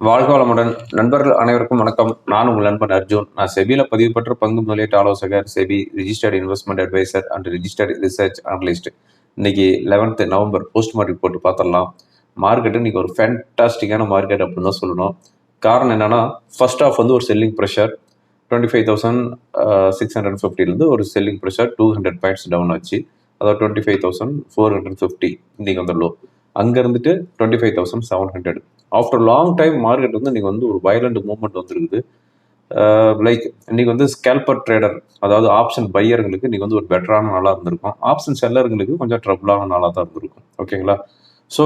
வாழ்க வளமுடன் நண்பர்கள் அனைவருக்கும் வணக்கம். நான் உங்கள் நண்பன் அர்ஜுன். நான் செபியில பதிவு பெற்ற பங்கு முதலீட்டு ஆலோசகர் SEBI registered investment advisor and registered research analyst இன்னைக்கு லெவன்த் நவம்பர் போஸ்ட் மார்க்கெட் போட்டு பார்த்துடலாம். மார்க்கெட்டு இன்னைக்கு ஒரு ஃபேன்டாஸ்டிக்கான மார்க்கெட் அப்படின்னு தான் சொல்லணும். காரணம் என்னன்னா ஃபர்ஸ்ட் ஆஃப் வந்து ஒரு selling pressure twenty five thousand six hundred ஃபிஃப்டிலேருந்து ஒரு selling pressure two hundred points down ஆச்சு. அதாவது twenty five thousand four hundred fifty இன்னைக்கு வந்து லோ அங்கே இருந்துட்டு twenty five thousand seven hundred after long time market வந்து இன்னைக்கு வந்து ஒரு வயலண்ட் மூவ்மெண்ட் வந்துருக்குது. லைக் இன்னைக்கு வந்து ஸ்கேல்பர் ட்ரேடர் அதாவது ஆப்ஷன் பையர்களுக்கு இன்னைக்கு வந்து ஒரு பெட்டரான நாளாக இருந்திருக்கும். ஆப்ஷன் செல்லர்களுக்கு கொஞ்சம் ட்ரபுளான நாளாக தான் இருந்திருக்கும். ஓகேங்களா ஸோ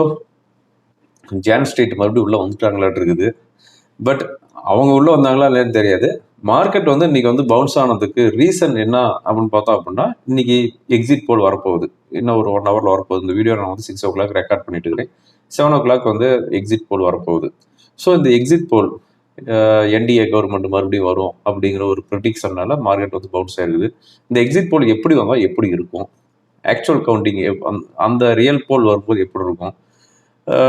ஜான் ஸ்ட்ரீட் மறுபடியும் உள்ளே வந்துட்டாங்களாட்டு இருக்குது. பட் அவங்க உள்ளே வந்தாங்களா இல்லைன்னு தெரியாது. மார்க்கெட் வந்து இன்னைக்கு வந்து பவுன்ஸ் ஆனதுக்கு ரீசன் என்ன அப்படின்னு பார்த்தோம் அப்படின்னா இன்னைக்கு எக்ஸிட் போல் வரப்போகுது. இன்னும் ஒரு ஒன் ஹவரில் வரப்போகுது. இந்த வீடியோ நான் வந்து சிக்ஸ் ஓ கிளாக் ரெக்கார்ட் பண்ணிட்டு இருக்கிறேன். செவன் ஓ கிளாக் வந்து எக்ஸிட் போல் வரப்போகுது. ஸோ இந்த எக்ஸிட் போல் என்டிஏ கவர்மெண்ட் மறுபடியும் வரும் அப்படிங்கிற ஒரு ப்ரிடிக்ஷன்னால மார்க்கெட் வந்து பவுன்ஸ் ஆயிருக்குது இந்த எக்ஸிட் போல் எப்படி வந்தால் எப்படி இருக்கும்? ஆக்சுவல் கவுண்டிங் அந்த ரியல் போல் வரும்போது எப்படி இருக்கும்?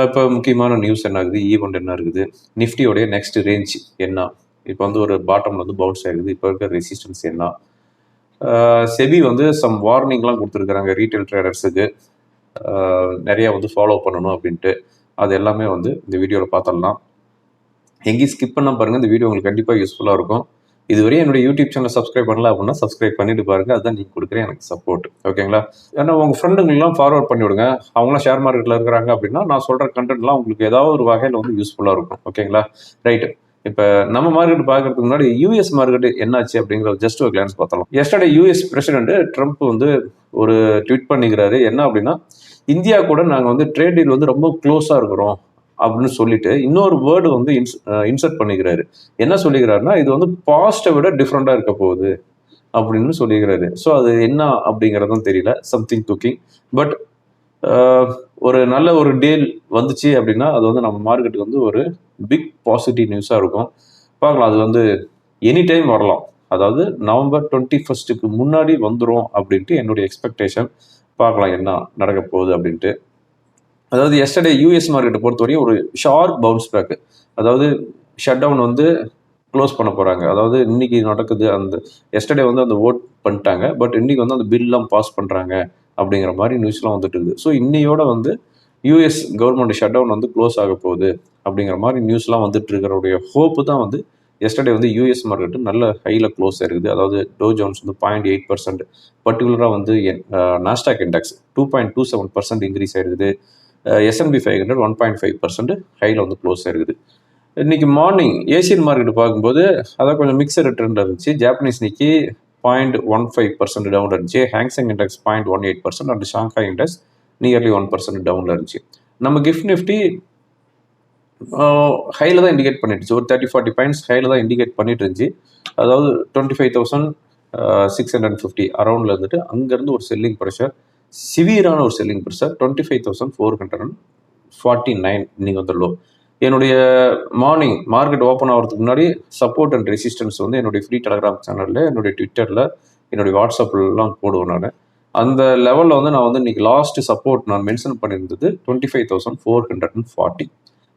இப்போ முக்கியமான நியூஸ் என்ன இருக்குது? ஈவெண்ட் என்ன இருக்குது? நிஃப்டியோடைய நெக்ஸ்ட் ரேஞ்ச் என்ன? இப்போ வந்து ஒரு பாட்டமில் வந்து பவுன்ஸ் ஆகுது இப்போ இருக்கிற ரெசிஸ்டன்ஸ் என்ன? செபி வந்து சம் வார்னிங்லாம் கொடுத்துருக்குறாங்க ரீட்டைல் ட்ரேடர்ஸுக்கு நிறைய வந்து ஃபாலோ பண்ணணும் அப்படின்ட்டு அது எல்லாமே வந்து இந்த வீடியோவில் பார்த்துடலாம். எங்கேயும் ஸ்கிப் பண்ண பாருங்கள் இந்த வீடியோ உங்களுக்கு கண்டிப்பாக யூஸ்ஃபுல்லாக இருக்கும். இதுவரையும் என்னோட யூடியூப் சேனல் சப்ஸ்கிரைப் பண்ணல அப்படின்னா சப்ஸ்கிரைப் பண்ணிட்டு பாருங்க. அதுதான் நீங்கள் கொடுக்குற எனக்கு சப்போர்ட் ஓகேங்களா ஏன்னா உங்கள் ஃப்ரெண்டுங்களாம் ஃபார்வர்ட் பண்ணி விடுங்க. அவங்களாம் ஷேர் மார்க்கெட்டில் இருக்கிறாங்க அப்படின்னா நான் சொல்கிற கண்டென்ட்லாம் உங்களுக்கு ஏதாவது ஒரு வகையில் வந்து யூஸ்ஃபுல்லாக இருக்கும். ஓகேங்களா ரைட்டு இப்போ நம்ம மார்க்கெட் பார்க்கறதுக்கு முன்னாடி யூஎஸ் மார்க்கெட் என்னாச்சு அப்படிங்கிற ஜஸ்ட் ஒரு கிளான்ஸ் பார்த்தலாம் எஸ்டர்டே யூஎஸ் பிரசிடென்ட் ட்ரம்ப் வந்து ஒரு ட்வீட் பண்ணிக்கிறாரு. என்ன அப்படின்னா இந்தியா கூட நாங்கள் வந்து ட்ரேட் டீல் வந்து ரொம்ப க்ளோஸாக இருக்கிறோம் அப்படின்னு சொல்லிட்டு இன்னொரு வேர்டு வந்து இன்ஸ் இன்சர்ட் பண்ணிக்கிறாரு. என்ன சொல்லிக்கிறாருன்னா இது வந்து பாஸ்ட்டை விட டிஃப்ரெண்ட்டாக இருக்க போகுது அப்படின்னு சொல்லிக்கிறாரு. ஸோ அது என்ன அப்படிங்கிறதும் தெரியல. சம்திங் குக்கிங் பட் ஒரு நல்ல ஒரு டீல் வந்துச்சு அப்படின்னா அது வந்து நம்ம மார்க்கெட்டுக்கு வந்து ஒரு பிக் பாசிட்டிவ் நியூஸாக இருக்கும். பார்க்கலாம் அது வந்து எனி டைம் வரலாம். அதாவது நவம்பர் டுவெண்ட்டி ஃபஸ்ட்டுக்கு முன்னாடி வந்துடும் அப்படின்ட்டு என்னுடைய எக்ஸ்பெக்டேஷன் பார்க்கலாம் என்ன நடக்க போகுது அப்படின்ட்டு. அதாவது எஸ்டர்டே யூஎஸ் மார்க்கெட்டை பொறுத்தவரையும் ஒரு ஷார்ப் பவுன்ஸ் பேக் அதாவது ஷட் டவுன் வந்து க்ளோஸ் பண்ண போகிறாங்க அதாவது இன்னைக்கு நடக்குது அந்த எஸ்டர்டே வந்து அந்த ஓட் பண்ணிட்டாங்க. பட் இன்னைக்கு வந்து அந்த பில்லாம் பாஸ் பண்ணுறாங்க அப்படிங்கிற மாதிரி நியூஸ்லாம் வந்துட்டு இருக்குது ஸோ இன்னையோட வந்து யூஎஸ் கவர்மெண்ட் ஷட் டவுன் வந்து க்ளோஸ் ஆக போகுது அப்படிங்கிற மாதிரி நியூஸ்லாம் வந்துட்டு இருக்கிறோடைய ஹோப்பு தான் வந்து எஸ்டர்டே வந்து யூஎஸ் மார்க்கெட்டு நல்ல ஹையில் க்ளோஸ் ஆயிருக்குது. அதாவது டோ ஜோன்ஸ் வந்து பாயிண்ட் எயிட் பர்சன்ட் பர்டிகுலராக வந்து Nasdaq index two point two seven percent increase ஆயிருக்குது. S and P five hundred one point five percent ஹையில் வந்து க்ளோஸ் ஆயிருக்குது. இன்றைக்கி மார்னிங் ஏசியன் மார்க்கெட் பார்க்கும்போது அதான் கொஞ்சம் மிக்சர் ட்ரெண்ட் இருந்துச்சு. Japanese Nikkei point one five percent down இருந்துச்சு. Hang Seng index point one eight percent and Shanghai index nearly one percent டவுனில் இருந்துச்சு. நம்ம கிஃப்ட் நிஃப்டி ஹையில் தான் இண்டிகேட் பண்ணிடுச்சு ஒரு தேர்ட்டி ஃபார்ட்டி பாயிண்ட்ஸ் ஹையில் தான் இண்டிகேட் பண்ணிட்டு இருந்துச்சு. அதாவது twenty five thousand six hundred fifty அரௌண்டில் இருந்துட்டு அங்கேருந்து ஒரு செல்லிங் ப்ரெஷர் சிவியரான ஒரு selling pressure twenty five thousand four hundred and forty nine இன்னைக்கு வந்து லோ என்னுடைய மார்னிங் மார்க்கெட் ஓப்பன் ஆகிறதுக்கு முன்னாடி சப்போர்ட் அண்ட் ரெசிஸ்டன்ஸ் வந்து என்னுடைய ஃப்ரீ டெலகிராம் சேனலில் என்னுடைய ட்விட்டரில் என்னுடைய வாட்ஸ்அப்லாம் போடுவேன் நான். அந்த லெவலில் வந்து நான் வந்து இன்னைக்கு லாஸ்ட் சப்போர்ட் நான் mention பண்ணியிருந்தது twenty five thousand four hundred and forty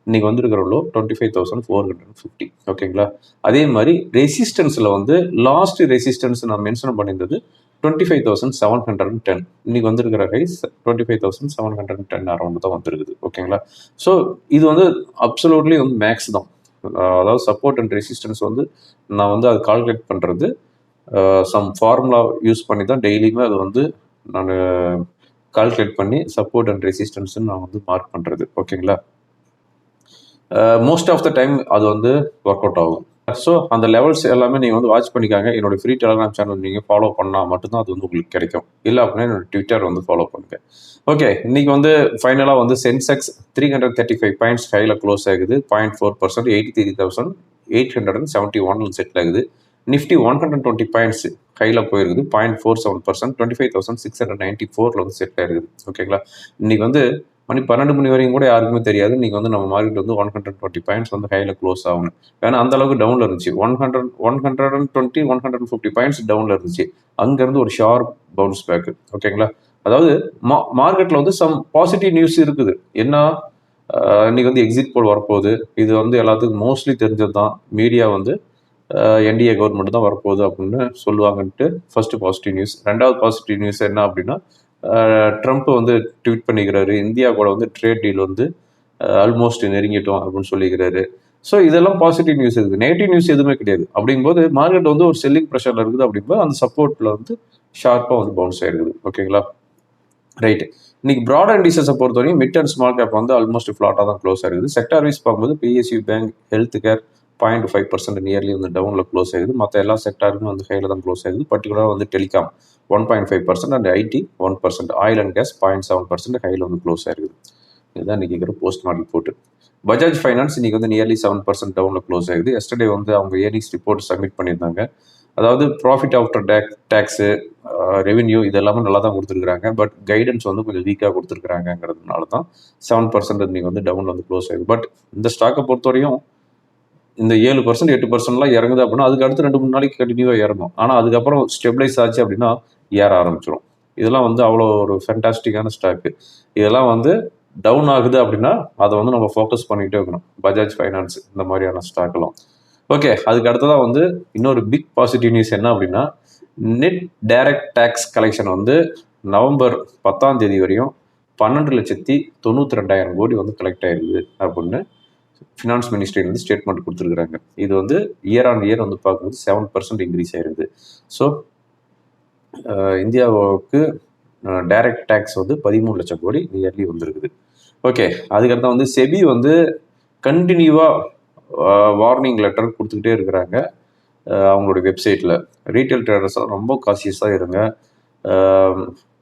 இன்றைக்கி வந்திருக்கிற low twenty five thousand four hundred and fifty ஓகேங்களா அதே மாதிரி ரெசிஸ்டன்ஸில் வந்து லாஸ்ட் ரெசிஸ்டன்ஸ் நான் mention பண்ணியிருந்தது twenty five thousand seven hundred and ten இன்னைக்கு வந்திருக்கிற rise twenty five thousand seven hundred and ten around தான் வந்திருக்குது. ஓகேங்களா ஸோ இது வந்து அப்சலூட்லி வந்து மேக்ஸ் தான். அதாவது சப்போர்ட் அண்ட் ரெசிஸ்டன்ஸ் வந்து நான் வந்து அது கால்குலேட் பண்ணுறது சம் ஃபார்முலா யூஸ் பண்ணி தான் டெய்லியுமே அது வந்து நான் கால்குலேட் பண்ணி சப்போர்ட் அண்ட் ரெசிஸ்டன்ஸ்னு நான் வந்து மார்க் பண்ணுறது ஓகேங்களா மோஸ்ட் ஆஃப் த டைம் அது வந்து ஒர்க் அவுட் ஆகும். ஸோ அந்த லெவல்ஸ் எல்லாமே நீங்கள் வந்து வாட்ச் பண்ணிக்காங்க. என்னோட ஃப்ரீ டெலிகிராம் சேனல் நீங்கள் ஃபாலோ பண்ணால் மட்டும்தான் அது வந்து உங்களுக்கு கிடைக்கும். இல்லை அப்படின்னா என்னோட ட்விட்டர் வந்து ஃபாலோ பண்ணுங்க. ஓகே இன்னைக்கு வந்து ஃபைனலாக வந்து Sensex three hundred thirty five points ஹையில் க்ளோஸ் ஆகுது. Point four percent eighty three thousand eight hundred and seventy ஒன்ல செட்டில் ஆகுது Nifty one hundred twenty points கையில் போயிருக்குது. Point four seven percent twenty five thousand six hundred ninety ஃபோரில் வந்து set ஆயிருக்குது. ஓகேங்களா இன்னைக்கு வந்து மணி பன்னெண்டு மணி வரையும் கூட யாருக்குமே தெரியாது. நீங்கள் வந்து நம்ம மார்க்கெட் வந்து ஒன் ஹண்ட்ரட் டுவெண்ட்டி பாயிண்ட்ஸ் வந்து ஹையில் க்ளோஸ் ஆகணும். ஏன்னா அந்த அளவுக்கு டவுனில் இருந்துச்சு. One hundred one hundred and twenty one hundred fifty points டவுனில் இருந்துச்சு. அங்கேருந்து ஒரு ஷார்ப் பவுன்ஸ் பேக் ஓகேங்களா அதாவது மா மார்க்கெட்டில் வந்து சம் பாசிட்டிவ் நியூஸ் இருக்குது. என்ன? இன்னைக்கு வந்து எக்ஸிட் போல் வரப்போகுது. இது வந்து எல்லாத்துக்கும் மோஸ்ட்லி தெரிஞ்சது தான் மீடியா வந்து என்டிஏ கவர்மெண்ட் தான் வரப்போகுது அப்படின்னு சொல்லுவாங்கன்ட்டு ஃபர்ஸ்ட் பாசிட்டிவ் நியூஸ் ரெண்டாவது பாசிட்டிவ் நியூஸ் என்ன அப்படின்னா ட்ரம்ப் வந்து ட்வீட் பண்ணிக்கிறாரு இந்தியா கூட வந்து ட்ரேட் டீல் வந்து ஆல்மோஸ்ட் நெருங்கிட்டோம் அப்படின்னு சொல்லிக்கிறாரு. ஸோ இதெல்லாம் பாசிட்டிவ் நியூஸ் இருக்குது நெகட்டிவ் நியூஸ் எதுவுமே கிடையாது. அப்படிங்கும்போது மார்க்கெட் வந்து ஒரு செல்லிங் ப்ரெஷரில் இருக்குது அப்படிங்கும்போது அந்த சப்போர்ட்டில் வந்து ஷார்ப்பாக வந்து பவுன்ஸ் ஆயிருக்குது. ஓகேங்களா ரைட் இன்னைக்கு ப்ராட் இண்டிசஸை பொறுத்தவரைக்கும் மிட் அண்ட் ஸ்மால் கேப் வந்து ஆல்மோஸ்ட் ஃப்ளாட்டாக தான் க்ளோஸ் ஆயிருக்குது. செக்டார் வைஸ் பார்க்கும்போது PSU bank health care point five percent nearly வந்து டவுனில் க்ளோஸ் ஆகுது. மற்ற எல்லா செக்டாருமே வந்து ஹையில் தான் க்ளோஸ் ஆகுது. பர்டிகுலராக வந்து telecom one point five percent and IT one percent oil and gas point seven percent ஹையில் வந்து க்ளோஸ் ஆயிருக்குது இதுதான் இன்னைக்கு இருக்கிற போஸ்ட் மார்க் போட்டு பஜாஜ் ஃபைனான்ஸ் இன்றைக்கி வந்து நியர்லி செவன் பர்சன்ட் டவுனில் க்ளோஸ் ஆகுது. எஸ்டர்டே வந்து அவங்க ஏர்னிங்ஸ் ரிப்போர்ட் சப்மிட் பண்ணியிருந்தாங்க. அதாவது profit after tax tax revenue இது எல்லாமே நல்லா தான் கொடுத்துருக்குறாங்க. பட் கைடன்ஸ் வந்து கொஞ்சம் வீக்காக கொடுத்துருக்குறாங்கங்கிறதுனால தான் செவன் பர்சன்ட் இன்றைக்கி வந்து டவுனில் வந்து க்ளோஸ் ஆகுது. பட் இந்த ஸ்டாக்கை பொறுத்தவரையும் இந்த ஏழு பர்சன்ட் எட்டு பர்சன்ட்லாம் இறங்குது அப்படின்னா அதுக்கு அடுத்து ரெண்டு மூணு நாளைக்கு கண்டினியூவாக இறங்கும். ஆனால் அதுக்கப்புறம் ஸ்டெபிளைஸ் ஆச்சு அப்படின்னா ஏற ஆரம்பிச்சிடும் இதெல்லாம் வந்து அவ்வளோ ஒரு ஃபென்டாஸ்டிக்கான ஸ்டாக்கு இதெல்லாம் வந்து டவுன் ஆகுது அப்படின்னா அதை வந்து நம்ம ஃபோக்கஸ் பண்ணிகிட்டே இருக்கணும். பஜாஜ் ஃபைனான்ஸ் இந்த மாதிரியான ஸ்டாக்லாம் ஓகே அதுக்கு அடுத்ததாக வந்து இன்னொரு பிக் பாசிட்டிவ் நியூஸ் என்ன அப்படின்னா நெட் டைரக்ட் டேக்ஸ் கலெக்ஷன் வந்து நவம்பர் பத்தாம் தேதி வரையும் பன்னெண்டு லட்சத்தி தொண்ணூற்றி ரெண்டாயிரம் கோடி வந்து கலெக்ட் ஆயிருக்குது அப்படின்னு ஃபினான்ஸ் மினிஸ்ட்ரி வந்து ஸ்டேட்மெண்ட் கொடுத்துருக்குறாங்க. இது வந்து இயர் ஆன் இயர் வந்து பார்க்கும்போது செவன் பர்சன்ட் இன்க்ரீஸ் ஆயிருக்குது ஸோ இந்தியாவுக்கு டைரக்ட் டேக்ஸ் வந்து பதிமூணு லட்சம் கோடி நியர்லி வந்திருக்குது. ஓகே அதுக்கடுத்து வந்து செபி வந்து கண்டினியூவாக வார்னிங் லெட்டர் கொடுத்துக்கிட்டே இருக்கிறாங்க. அவங்களுடைய வெப்சைட்டில் ரீட்டைல் ட்ரேடர்ஸ்லாம் ரொம்ப காசியஸாக இருங்க.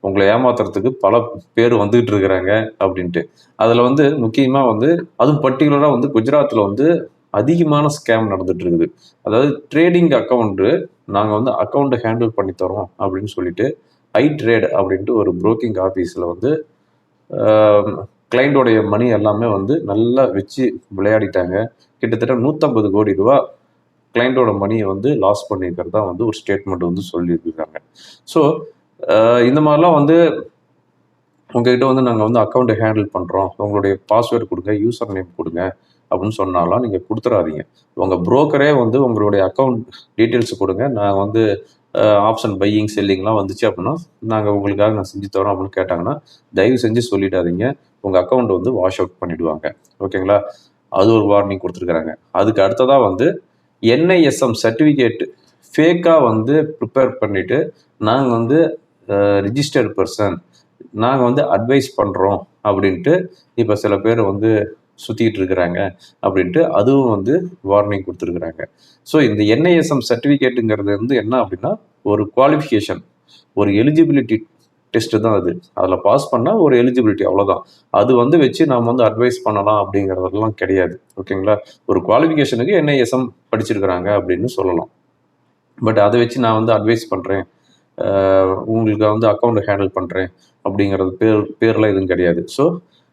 உங்களை ஏமாத்துறதுக்கு பல பேர் வந்துகிட்டு இருக்கிறாங்க அப்படின்ட்டு. அதில் வந்து முக்கியமாக வந்து அதுவும் பர்டிகுலராக வந்து குஜராத்தில் வந்து அதிகமான ஸ்கேம் நடந்துட்டு இருக்குது. அதாவது ட்ரேடிங் அக்கௌண்ட்டு நாங்கள் வந்து அக்கௌண்ட்டை ஹேண்டில் பண்ணி தரோம் அப்படின்னு சொல்லிட்டு ஐ ட்ரேட் அப்படின்ட்டு ஒரு புரோக்கிங் ஆஃபீஸில் வந்து கிளைண்டோடைய மணி எல்லாமே வந்து நல்லா வச்சு விளையாடிட்டாங்க. கிட்டத்தட்ட நூற்றம்பது கோடி ரூபா கிளைண்டோட மணியை வந்து லாஸ் பண்ணியிருக்கிறதா வந்து ஒரு ஸ்டேட்மெண்ட் வந்து சொல்லியிருக்காங்க. ஸோ இந்த மாதிரிலாம் வந்து உங்ககிட்ட வந்து நாங்கள் வந்து அக்கௌண்ட்டை ஹேண்டில் பண்ணுறோம் உங்களுடைய பாஸ்வேர்டு கொடுங்க யூசர் நேம் கொடுங்க அப்படின்னு சொன்னாலாம் நீங்கள் கொடுத்துறாதீங்க. உங்கள் புரோக்கரே வந்து உங்களுடைய அக்கௌண்ட் டீட்டெயில்ஸ் கொடுங்க. நாங்கள் வந்து ஆப்ஷன் பையிங் செல்லிங்லாம் வந்துச்சு அப்படின்னா நாங்கள் உங்களுக்காக நான் செஞ்சு தரோம் அப்படின்னு கேட்டாங்கன்னா தயவு செஞ்சு சொல்லிடாதீங்க. உங்கள் அக்கௌண்ட் வந்து வாஷ் அவுட் பண்ணிவிடுவாங்க ஓகேங்களா? அது ஒரு வார்னிங் கொடுத்துருக்குறாங்க. அதுக்கு அடுத்ததாக வந்து என்ஐஎஸ்எம் சர்டிஃபிகேட் ஃபேக்காக வந்து ப்ரிப்பேர் பண்ணிவிட்டு நாங்கள் வந்து ரிஜிஸ்டர்ட் பர்சன் நாங்கள் வந்து அட்வைஸ் பண்ணுறோம் அப்படின்ட்டு இப்போ சில பேர் வந்து சுற்றிக்கிட்டு இருக்கிறாங்க அப்படின்ட்டு அதுவும் வந்து வார்னிங் கொடுத்துருக்குறாங்க. ஸோ இந்த என்ஐஎஸ்எம் சர்டிஃபிகேட்டுங்கிறது வந்து என்ன அப்படின்னா ஒரு குவாலிஃபிகேஷன் ஒரு எலிஜிபிலிட்டி டெஸ்ட்டு தான் அது. அதில் பாஸ் பண்ணால் ஒரு எலிஜிபிலிட்டி அவ்வளோதான் அது வந்து வச்சு நாம் வந்து அட்வைஸ் பண்ணலாம் அப்படிங்கிறதெல்லாம் கிடையாது. ஓகேங்களா? ஒரு குவாலிஃபிகேஷனுக்கு என்ஐஎஸ்எம் படிச்சிருக்கிறாங்க அப்படின்னு சொல்லலாம். பட் அதை வச்சு நான் வந்து அட்வைஸ் பண்ணுறேன் உங்களுக்கு வந்து அக்கௌண்ட் ஹேண்டில் பண்ணுறேன் அப்படிங்கிறது பேர் பேர்லாம் எதுவும் கிடையாது. ஸோ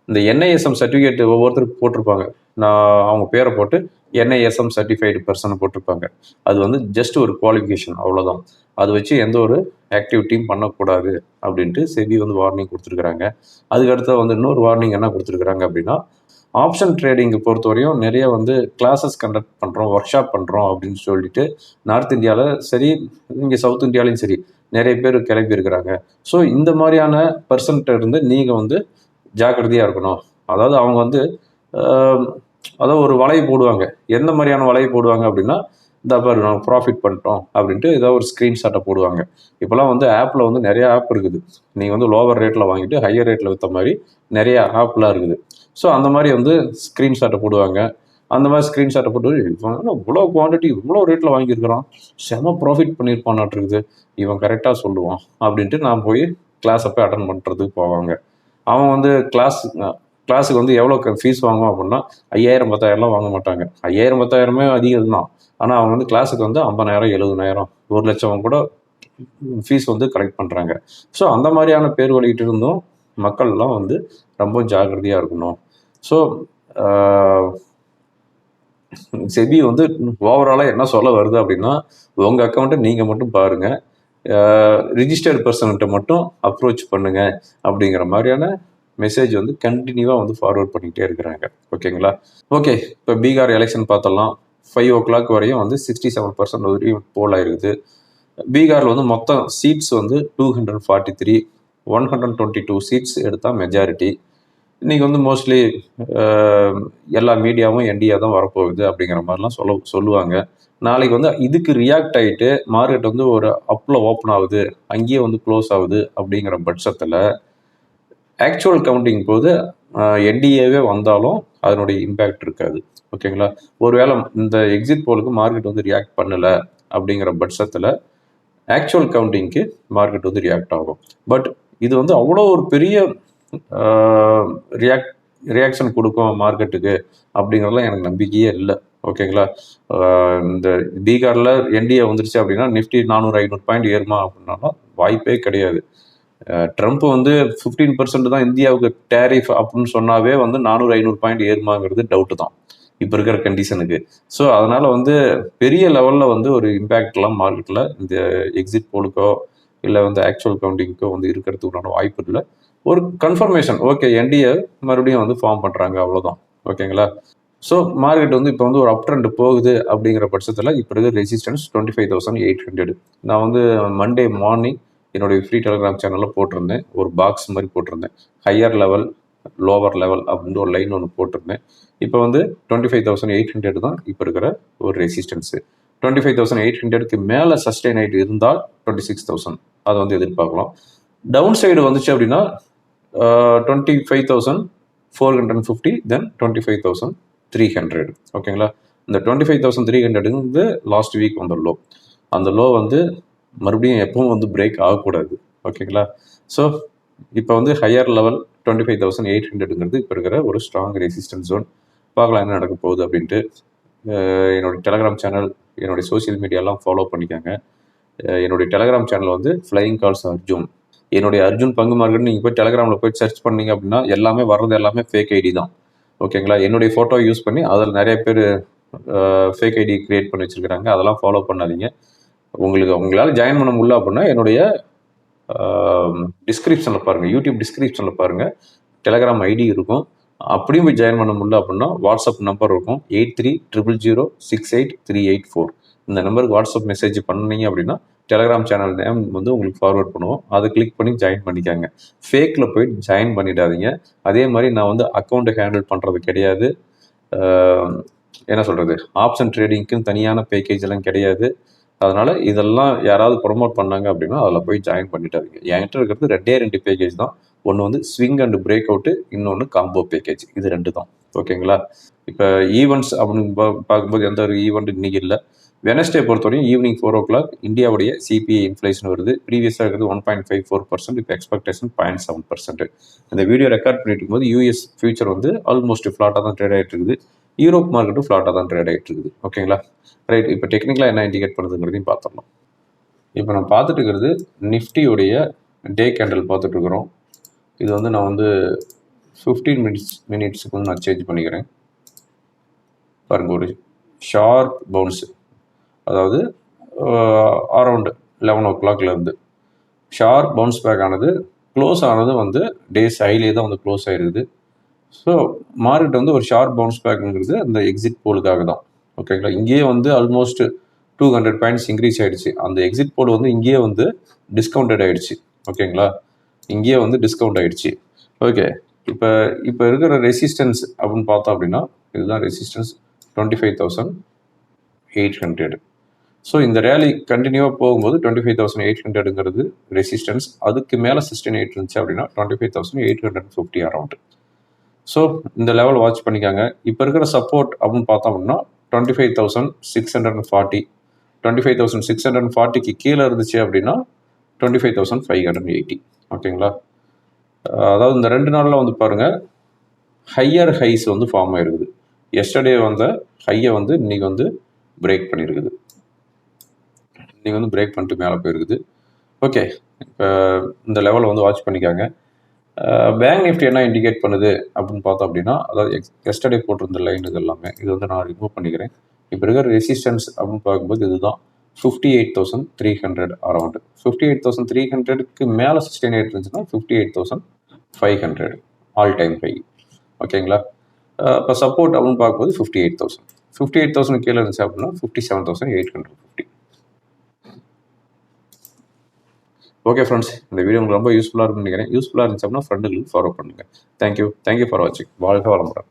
இந்த என்ஐஎஸ்எம் சர்டிஃபிகேட் ஒவ்வொருத்தருக்கு போட்டிருப்பாங்க. நான் அவங்க பேரை போட்டு என்ஐஎஸ்எம் சர்டிஃபைடு பர்சன் போட்டிருப்பாங்க. அது வந்து ஜஸ்ட் ஒரு குவாலிஃபிகேஷன் அவ்வளோதான் அது வச்சு எந்த ஒரு ஆக்டிவிட்டியும் பண்ணக்கூடாது அப்படின்ட்டு செபி வந்து வார்னிங் கொடுத்துருக்குறாங்க. அதுக்கடுத்து வந்து இன்னொரு வார்னிங் என்ன கொடுத்துருக்குறாங்க அப்படின்னா ஆப்ஷன் ட்ரேடிங்கை பொறுத்தவரையும் நிறைய வந்து கிளாஸஸ் கண்டக்ட் பண்ணுறோம் ஒர்க் ஷாப் பண்ணுறோம் அப்படின்னு சொல்லிட்டு நார்த் இந்தியாவில் சரி இங்கே சவுத் இந்தியாலையும் சரி நிறைய பேர் கிளம்பி இருக்கிறாங்க. ஸோ இந்த மாதிரியான பர்சன்ட்ட இருந்து நீங்கள் வந்து ஜாக்கிரதையாக இருக்கணும். அதாவது அவங்க வந்து அதாவது ஒரு வலை போடுவாங்க. எந்த மாதிரியான வலையை போடுவாங்க அப்படின்னா இந்த பாரு நாங்கள் ப்ராஃபிட் பண்ணிட்டோம் அப்படின்ட்டு ஏதோ ஒரு ஸ்க்ரீன்ஷாட்டை போடுவாங்க. இப்போலாம் வந்து ஆப்பில் வந்து நிறைய ஆப் இருக்குது. நீங்கள் வந்து லோவர் ரேட்டில் வாங்கிட்டு ஹையர் ரேட்டில் விற்ற மாதிரி நிறைய ஆப்லாம் இருக்குது. ஸோ அந்த மாதிரி வந்து ஸ்க்ரீன்ஷாட்டை போடுவாங்க. அந்த மாதிரி ஸ்க்ரீன்ஷாட்டை போட்டு இவ்வளோ குவான்டிட்டி இவ்வளோ ரேட்டில் வாங்கியிருக்கிறான்? செம ப்ராஃபிட் பண்ணியிருப்பான்ட்டு இவன் கரெக்டாக சொல்லுவான் அப்படின்ட்டு நான் போய் கிளாஸை போய் அட்டன் பண்ணுறதுக்கு போவாங்க. அவன் வந்து கிளாஸ் கிளாஸுக்கு வந்து எவ்வளோ ஃபீஸ் வாங்குவான் அப்படின்னா ஐயாயிரம் பத்தாயிரம்லாம் வாங்க மாட்டாங்க. ஐயாயிரம் பத்தாயிரமே அதிகம் தான். ஆனால் அவங்க வந்து கிளாஸுக்கு வந்து ஐம்பதாயிரம் எழுபதாயிரம் ஒரு லட்சம் கூட ஃபீஸ் வந்து கலெக்ட் பண்ணுறாங்க ஸோ அந்த மாதிரியான பேர் வழிகிட்டு இருந்தும் மக்கள்லாம் வந்து ரொம்ப ஜாக்கிரதையாக இருக்கணும். ஸோ செபி வந்து ஓவராலாக என்ன சொல்ல வருது அப்படின்னா உங்கள் அக்கௌண்ட்டை நீங்கள் மட்டும் பாருங்கள் ரிஜிஸ்டர்ட் பர்சன்கிட்ட மட்டும் அப்ரோச் பண்ணுங்க அப்படிங்கிற மாதிரியான மெசேஜ் வந்து கண்டினியூவாக வந்து ஃபார்வர்ட் பண்ணிகிட்டே இருக்கிறாங்க. ஓகேங்களா ஓகே இப்போ பீகார் எலெக்ஷன் பார்த்தலாம். ஃபைவ் ஓ கிளாக் வரையும் வந்து சிக்ஸ்டி செவன் பர்சன்ட் வரையும் போல் ஆயிருக்குது. பீகாரில் வந்து மொத்தம் சீட்ஸ் வந்து two hundred forty three one hundred twenty two seats எடுத்தால் மெஜாரிட்டி இன்றைக்கி வந்து மோஸ்ட்லி எல்லா மீடியாவும் என்டியா தான் வரப்போகுது அப்படிங்கிற மாதிரிலாம் சொல்ல சொல்லுவாங்க. நாளைக்கு வந்து இதுக்கு ரியாக்ட் ஆகிட்டு மார்க்கெட் வந்து ஒரு அப்பில் ஓப்பன் ஆகுது அங்கேயே வந்து க்ளோஸ் ஆகுது அப்படிங்கிற பட்சத்தில் ஆக்சுவல் கவுண்டிங் போது என்டிஏவே வந்தாலும் அதனுடைய இம்பேக்ட் இருக்காது. ஓகேங்களா ஒருவேளை இந்த எக்ஸிட் போலுக்கு மார்க்கெட் வந்து ரியாக்ட் பண்ணலை அப்படிங்கிற பட்சத்தில் ஆக்சுவல் கவுண்டிங்க்கு மார்க்கெட் வந்து ரியாக்ட் ஆகும். பட் இது வந்து அவ்வளோ ஒரு பெரிய ரியாக்ட் ரியாக்ஷன் கொடுக்கும் மார்க்கெட்டுக்கு அப்படிங்கிறதுலாம் எனக்கு நம்பிக்கையே இல்லை. ஓகேங்களா இந்த பீகாரில் என்டிஏ வந்துருச்சு அப்படின்னா நிஃப்டி நானூறு ஐநூறு பாயிண்ட் ஏறுமா அப்படின்னாலும் வாய்ப்பே கிடையாது. ட்ரம்ப் வந்து ஃபிஃப்டீன் பர்சன்ட் தான் இந்தியாவுக்கு டேரிஃப் அப்படின்னு சொன்னாவே வந்து நானூறு ஐநூறு பாயிண்ட் ஏறுமாங்கிறது டவுட்டு தான். இப்போ இருக்கிற கண்டிஷனுக்கு ஸோ அதனால் வந்து பெரிய லெவலில் வந்து ஒரு இம்பேக்ட்லாம் மார்க்கெட்டில் இந்த எக்ஸிட் போலுக்கோ இல்லை வந்து ஆக்சுவல் கவுண்டிங்க்கோ வந்து இருக்கிறதுக்குண்டான வாய்ப்பு இல்லை. ஒரு கன்ஃபர்மேஷன் ஓகே என்டிஏ மறுபடியும் வந்து ஃபார்ம் பண்ணுறாங்க அவ்வளோதான் ஓகேங்களா ஸோ மார்க்கெட் வந்து இப்போ வந்து ஒரு அப் ட்ரெண்ட் போகுது அப்படிங்கிற பட்சத்தில் இப்போ இருக்கிற resistance twenty five thousand eight hundred நான் வந்து மண்டே மார்னிங் என்னுடைய ஃப்ரீ டெலிகிராம் சேனலில் போட்டிருந்தேன். ஒரு பாக்ஸ் மாதிரி போட்டிருந்தேன். ஹையர் லெவல் லோவர் லெவல் அப்படின்னு ஒரு லைன் ஒன்று போட்டிருந்தேன். இப்போ வந்து twenty five thousand eight hundred தான் இப்போ இருக்கிற ஒரு resistance twenty five thousand eight ஹண்ட்ரடுக்கு மேலே சஸ்டெயின் ஆகிட்டு இருந்தால் டுவெண்ட்டி சிக்ஸ் தௌசண்ட் அதை வந்து எதிர்பார்க்கலாம். டவுன் சைடு வந்துச்சு அப்படின்னா twenty five thousand four hundred fifty then twenty five thousand three hundred ஓகேங்களா இந்த twenty five thousand three hundred வந்து லாஸ்ட் வீக் வந்த லோ அந்த லோ வந்து மறுபடியும் எப்பவும் வந்து பிரேக் ஆகக்கூடாது. ஓகேங்களா ஸோ இப்போ வந்து higher level twenty five thousand eight ஹண்ட்ரடுங்கிறது இப்போ இருக்கிற ஒரு ஸ்ட்ராங் ரெசிஸ்டன்ஸ் ஜோன் பார்க்கலாம் என்ன நடக்க போகுது அப்படின்ட்டு. Uh, என்னுடைய டெலகிராம் சேனல் என்னுடைய சோசியல் மீடியாலாம் ஃபாலோ பண்ணிக்காங்க. Uh, என்னுடைய டெலகிராம் சேனல் வந்து ஃப்ளையிங் கால்ஸ் அர்ஜுன் என்னுடைய அர்ஜுன் பங்கு மார்க்கெட் நீங்கள் போய் டெலகிராமில் போய் சர்ச் பண்ணீங்க அப்படின்னா எல்லாமே வர்றது எல்லாமே ஃபேக் ஐடி தான். ஓகேங்களா என்னுடைய ஃபோட்டோ யூஸ் பண்ணி அதில் நிறைய பேர் ஃபேக் ஐடி க்ரியேட் பண்ணி வச்சுருக்கிறாங்க. அதெல்லாம் ஃபாலோ பண்ணாதீங்க. உங்களுக்கு உங்களால் ஜாயின் பண்ண முடியல அப்படின்னா என்னுடைய டிஸ்கிரிப்ஷனில் பாருங்கள் யூடியூப் டிஸ்கிரிப்ஷனில் பாருங்கள் டெலகிராம் ஐடி இருக்கும். அப்படியும் போய் ஜாயின் பண்ண முடியல அப்படின்னா வாட்ஸ்அப் நம்பர் இருக்கும். Eight three triple zero six eight three eight four இந்த நம்பருக்கு வாட்ஸ்அப் மெசேஜ் பண்ணீங்க அப்படின்னா டெலகிராம் சேனல் நேம் வந்து உங்களுக்கு ஃபார்வர்ட் பண்ணுவோம். அதை கிளிக் பண்ணி ஜாயின் பண்ணிக்காங்க. ஃபேக்கில் போய் ஜாயின் பண்ணிடாதீங்க. அதே மாதிரி நான் வந்து அக்கௌண்ட்டை ஹேண்டில் பண்ணுறது கிடையாது. என்ன சொல்கிறது ஆப்ஷன் ட்ரேடிங்க்குன்னு தனியான பேக்கேஜ் எல்லாம் கிடையாது. அதனால் இதெல்லாம் யாராவது ப்ரொமோட் பண்ணாங்க அப்படின்னா அதில் போய் ஜாயின் பண்ணிட்டாருங்க என்கிட்ட இருக்கிறது ரெண்டே ரெண்டு பேக்கேஜ் தான். ஒன்று வந்து ஸ்விங் அண்ட் பிரேக் அவுட்டு இன்னொன்று காம்போ பேக்கேஜ் இது ரெண்டு தான். ஓகேங்களா இப்போ ஈவெண்ட்ஸ் அப்படின்னு பார்க்கும்போது எந்த ஒரு ஈவெண்ட் இன்றைக்கி இல்லை. வெனஸ்டே பொறுத்தவரையும் ஈவினிங் ஃபோர் ஓ கிளாக் இந்தியாவுடைய சிபிஐ இன்ஃப்ளேஷன் வருது. ப்ரீவியஸாக இருக்கிறது one point five four percent இப்போ எக்ஸ்பெக்டேஷன் பாயிண்ட் செவன் பர்சன்ட் இந்த வீடியோ ரெக்கார்ட் பண்ணிட்டு இருக்கும்போது யூஎஸ் ஃபியூச்சர் வந்து ஆல்மோஸ்ட் ஃப்ளாட்டாக தான் ட்ரேட் ஆகிட்டு இருக்குது. யூரோப் மார்க்கெட்டும் ஃப்ளாட்டாக தான் ட்ரேட் ஆகிட்டு இருக்குது. ஓகேங்களா ரைட் இப்போ டெக்னிக்கலாக என்ன இண்டிகேட் பண்ணுதுங்கிறதையும் பார்த்துடலாம். இப்போ நான் பார்த்துட்டு இருக்கிறது நிஃப்டியுடைய டே கேண்டில் பார்த்துட்டு இருக்கிறோம். இது வந்து நான் வந்து ஃபிஃப்டீன் மினிட்ஸ் மினிட்ஸுக்கு வந்து நான் சேஞ்ச் பண்ணிக்கிறேன். பாருங்க ஒரு ஷார்ப் பவுன்ஸு அதாவது அரவுண்டு லெவன் ஓ கிளாக்லேருந்து ஷார்ப் பவுன்ஸ் பேக் ஆனது க்ளோஸ் ஆனது வந்து டேஸ் ஹைலே தான் வந்து க்ளோஸ் ஆகிருக்குது ஸோ மார்க்கெட் வந்து ஒரு ஷார்ப் பவுன்ஸ் பேக்குங்கிறது அந்த எக்ஸிட் போலுக்காக தான். ஓகேங்களா இங்கேயே வந்து almost two hundred points increase ஆகிடுச்சு அந்த எக்ஸிட் போல் வந்து இங்கேயே வந்து டிஸ்கவுண்டட் ஆகிடுச்சு ஓகேங்களா இங்கேயே வந்து டிஸ்கவுண்ட் ஆகிடுச்சு ஓகே இப்போ இப்போ இருக்கிற ரெசிஸ்டன்ஸ் அப்படின்னு பார்த்தோம் அப்படின்னா இதுதான் resistance twenty five thousand eight hundred so இந்த ரேலி கண்டினியூவாக போகும்போது டுவெண்ட்டி ஃபைவ் தௌசண்ட் எயிட் ஹண்ட்ரடுங்கிறது ரெசிஸ்டன்ஸ் அதுக்கு மேலே சிக்ஸ்டின் எயிட் இருந்துச்சு அப்படின்னா twenty five thousand eight hundred fifty around so இந்த லெவல் வாட்ச் பண்ணிக்காங்க. இப்போ இருக்கிற சப்போர்ட் அப்படின்னு பார்த்தோம் அப்படின்னா twenty five thousand six hundred and forty twenty five thousand six hundred and ஃபார்ட்டிக்கு கீழே இருந்துச்சு அப்படின்னா twenty five thousand five hundred eighty ஓகேங்களா? அதாவது இந்த ரெண்டு நாளில் வந்து பாருங்கள் ஹையர் ஹைஸ் வந்து ஃபார்ம் ஆயிருக்குது. எஸ்டர்டே வந்த ஹையை வந்து இன்றைக்கி வந்து பிரேக் பண்ணியிருக்குது இன்றைக்கி வந்து பிரேக் பண்ணிட்டு மேலே போயிருக்குது. ஓகே இப்போ இந்த லெவலை வந்து வாட்ச் பண்ணிக்காங்க. பேங்க் நிஃப்டி என்ன இண்டிகேட் பண்ணுது அப்படின்னு பார்த்தோம் அப்படின்னா அதாவது எக்ஸ் எஸ்டர்டே போட்டிருந்த லைன் இது எல்லாமே இது வந்து நான் ரிமூவ் பண்ணிக்கிறேன். இப்போ இருக்கிற ரெசிஸ்டன்ஸ் அப்படின்னு பார்க்கும்போது இதுதான் fifty eight thousand three hundred around fifty eight thousand three ஹண்ட்ரடுக்கு மேலே சிக்ஸ்டீன் எயிட் இருந்துச்சுன்னா fifty eight thousand five hundred all time high ஓகேங்களா இப்போ சப்போர்ட் அப்படின்னு பார்க்கும்போது fifty eight thousand fifty eight thousand கீழே இருந்துச்சு அப்படின்னா fifty seven thousand eight hundred fifty okay friends இந்த வீடியோ உங்களுக்கு ரொம்ப யூஸ்ஃபுல்லாக இருக்கும்னு நினைக்கிறேன். யூஸ்ஃபுல்லாக இருந்துச்சு அப்படின்னா ஃப்ரெண்டுகளுக்கு ஃபாலோ பண்ணுங்கள் thank you thank you for வாட்சிங் வாழ்க வளமுடன்.